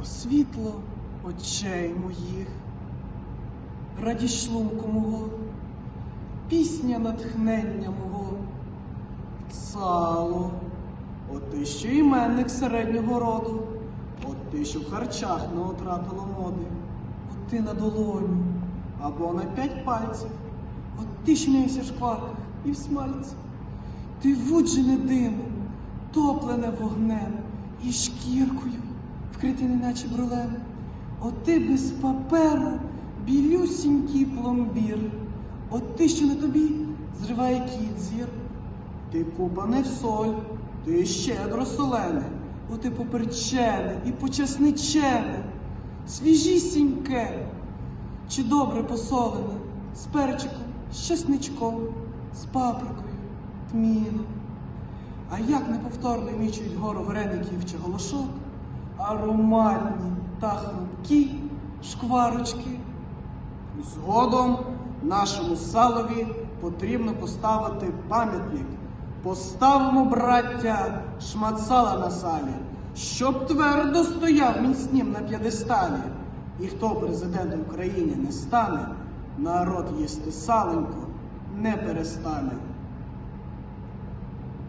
о світло очей моїх, радість шлунку мого, пісня натхнення мого, сало, о ти, що іменник середнього роду, от ти, що в харчах не отратило моди, от ти на долоню або на п'ять пальців, от ти шмієшся в шкварках і в смальці. Ти вуджене димом, топлене вогнем і шкіркою, вкрите неначе брулем. От ти без паперу, білюсінький пломбір. От ти, що на тобі зриває кіт зір. Ти купане в соль, ти щедро солене, от ти поперчене і почесничене, свіжісіньке, чи добре посолене, з перчиком, з чесничком, з паприкою, тміном. А як неповторно мічують гору вареників чи голошок, ароматні та хрупкі шкварочки. Згодом нашому салові потрібно поставити пам'ятник. Поставимо, браття, шмат сала на салі, щоб твердо стояв міцнім на п'єдесталі. І хто президентом України не стане, народ їсти саленько не перестане.